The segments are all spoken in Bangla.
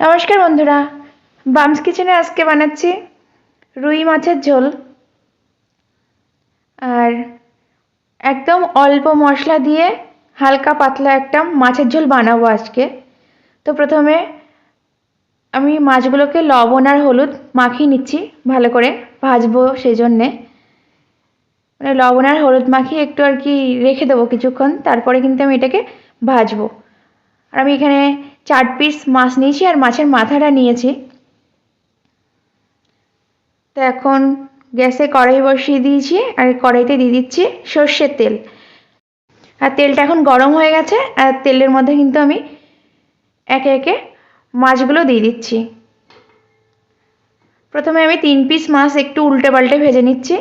নমস্কার বন্ধুরা। বামস কিচেনে আজকে বানাচ্ছি রুই মাছের ঝোল। আর একদম অল্প মশলা দিয়ে হালকা পাতলা একটা মাছের ঝোল বানাবো আজকে। তো প্রথমে আমি মাছগুলোকে লবণ আর হলুদ মাখিয়ে নিচ্ছি ভালো করে ভাজবো সেই জন্যে মানে লবণ আর হলুদ মাখিয়ে একটু আর কি রেখে দেবো কিছুক্ষণ, তারপরে কিন্তু আমি এটাকে ভাজবো। আর আমি এখানে চার পিস মাছ নিয়েছি আর মাছের মাথাটা নিয়েছি। তো এখন গ্যাসে কড়াই বসিয়ে দিয়েছি আর কড়াইতে দিয়ে দিচ্ছি সর্ষের তেল। আর তেলটা এখন গরম হয়ে গেছে আর তেলের মধ্যে কিন্তু আমি একে একে মাছগুলো দিয়ে দিচ্ছি। প্রথমে আমি তিন পিস মাছ একটু উল্টে পাল্টে ভেজে নিচ্ছি।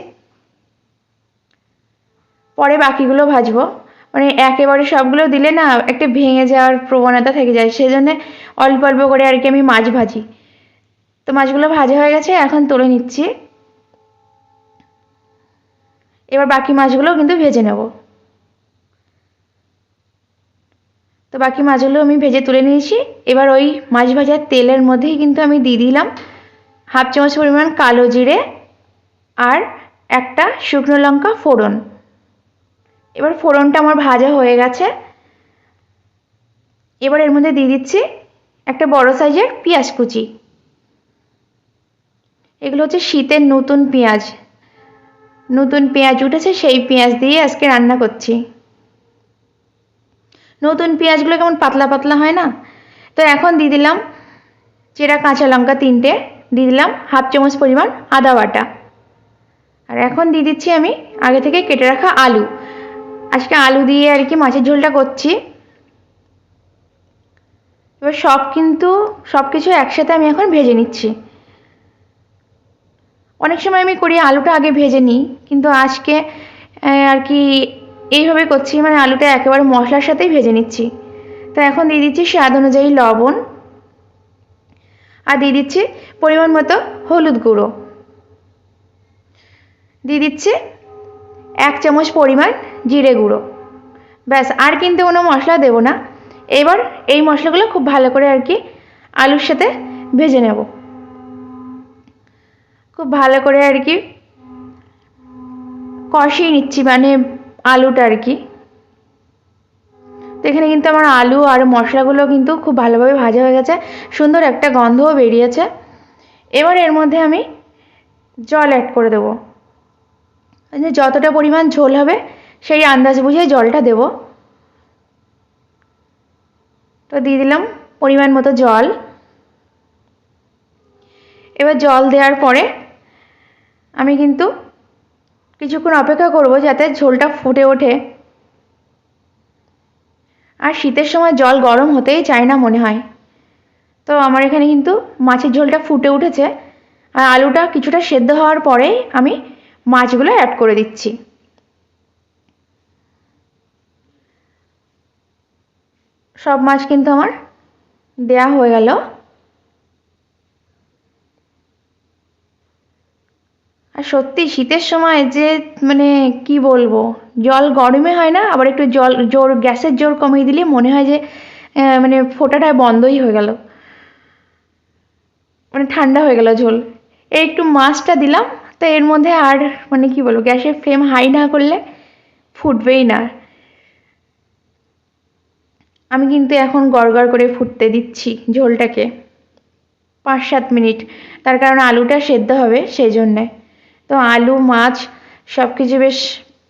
পরে বাকিগুলো ভাজবো। মানে একেবারে সবগুলো দিলে না একটা ভেঙে যাওয়ার প্রবণতা থেকে যায়। সেই জন্যে অল্প অল্প করে আর কি আমি মাছ ভাজি। তো মাছগুলো ভাজা হয়ে গেছে, এখন তুলে নিচ্ছি। এবার বাকি মাছগুলো কিন্তু ভেজে নেব। তো বাকি মাছগুলো আমি ভেজে তুলে নিয়েছি। এবার ওই মাছ ভাজার তেলের মধ্যেই কিন্তু আমি দিয়ে দিলাম হাফ চামচ পরিমাণ কালো জিরে আর একটা শুকনো লঙ্কা ফোড়ন। এবার ফোড়নটা আমার ভাজা হয়ে গেছে। এবার এর মধ্যে দিয়ে দিচ্ছি একটা বড় সাইজের পেঁয়াজ কুচি। এগুলো হচ্ছে শীতের নতুন পেঁয়াজ। নতুন পেঁয়াজ উঠেছে, সেই পেঁয়াজ দিয়ে আজকে রান্না করছি। নতুন পেঁয়াজগুলো কেমন পাতলা পাতলা হয় না? তো এখন দিয়ে দিলাম চেরা কাঁচা লঙ্কা তিনটে, দিয়ে দিলাম হাফ চামচ পরিমাণ আদা বাটা। আর এখন দিয়ে দিচ্ছি আমি আগে থেকে কেটে রাখা আলু। আজকে আলু দিয়ে আর কি মাছের ঝোলটা করছি। এবার সব কিন্তু, সব কিছু একসাথে আমি এখন ভেজে নিচ্ছি। অনেক সময় আমি করি আলুটা আগে ভেজে নিই, কিন্তু আজকে আর কি এইভাবে করছি মানে আলুটা একেবারে মশলার সাথেই ভেজে নিচ্ছি। তো এখন দিয়ে দিচ্ছি স্বাদ অনুযায়ী লবণ। আর দিয়ে দিচ্ছি পরিমাণ মতো হলুদ গুঁড়ো। দিয়ে দিচ্ছি এক চামচ পরিমাণ জিরে গুঁড়ো। ব্যাস, আর কিন্তু কোনো মশলা দেবো না। এবার এই মশলাগুলো খুব ভালো করে আর কি আলুর সাথে ভেজে নেব। খুব ভালো করে আর কি কষিয়ে নিচ্ছি মানে আলুটা আর কি। তো এখানে কিন্তু আমার আলু আর মশলাগুলো কিন্তু খুব ভালোভাবে ভাজা হয়ে গেছে। সুন্দর একটা গন্ধও বেরিয়েছে। এবার এর মধ্যে আমি জল অ্যাড করে দেবো। যতটা পরিমাণ ঝোল হবে, সেই আন্দাজ বুঝে জলটা দেব। তো দিয়ে দিলাম পরিমাণ মতো জল। এবার জল দেওয়ার পরে আমি কিন্তু কিছুক্ষণ অপেক্ষা করব যাতে ঝোলটা ফুটে ওঠে। আর শীতের সময় জল গরম হতেই চায় না মনে হয়। তো আমার এখানে কিন্তু মাছের ঝোলটা ফুটে উঠেছে। আর আলুটা কিছুটা সেদ্ধ হওয়ার পরেই আমি মাছগুলো অ্যাড করে দিচ্ছি। সব মাছ কিন্তু আমার দেয়া হয়ে গেল। আর সত্যি শীতের সময় যে মানে কি বলব, জল গরমে হয় না, আবার একটু জল, জোর, গ্যাসের জোর কমিয়ে দিলে মনে হয় যে মানে ফোটাটা বন্ধই হয়ে গেল। মানে ঠান্ডা হয়ে গেল ঝোল। এই একটু মাছটা দিলাম তো এর মধ্যে আর মানে কি বলব, গ্যাসের ফ্লেম হাই না করলে ফুটবেই না। আমি কিন্তু এখন গড়গড় করে ফুটতে দিচ্ছি ঝোলটাকে, পাঁচ সাত মিনিট। তার কারণ আলুটা সেদ্ধ হবে সেই জন্যে তো আলু, মাছ সব কিছু বেশ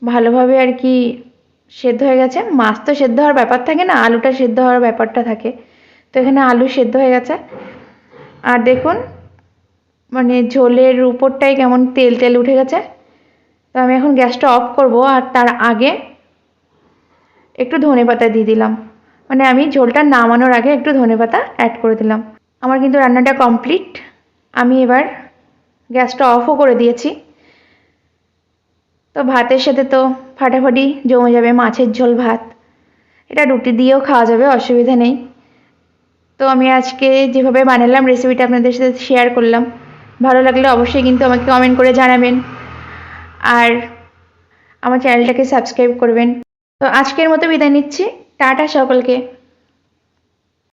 ভালোভাবে আর কি সেদ্ধ হয়ে গেছে। মাছ তো সেদ্ধ হওয়ার ব্যাপার থাকে না, আলুটা সেদ্ধ হওয়ার ব্যাপারটা থাকে। তো এখানে আলু সেদ্ধ হয়ে গেছে। আর দেখুন মানে ঝোলের উপরটাই কেমন তেল তেল উঠে গেছে। তো আমি এখন গ্যাসটা অফ করব আর তার আগে একটু ধনে পাতা দিয়ে দিলাম। মানে আমি ঝোলটা নামানোর আগে একটু ধনে পাতা অ্যাড করে দিলাম। আমার কিন্তু রান্নাটা কমপ্লিট আমি এবার গ্যাসটা অফও করে দিয়েছি। তো ভাতের সাথে তো ফাটাফাটি জমে যাবে মাছের ঝোল ভাত। এটা রুটি দিয়েও খাওয়া যাবে, অসুবিধা নেই। তো আমি আজকে যেভাবে বানালাম রেসিপিটা আপনাদের সাথে শেয়ার করলাম। ভালো লাগলে অবশ্যই কিন্তু আমাকে কমেন্ট করে জানাবেন। আর আমার চ্যানেলটাকে সাবস্ক্রাইব করবেন। তো আজকের মতো বিদায় নিচ্ছি। টাটা সকলকে।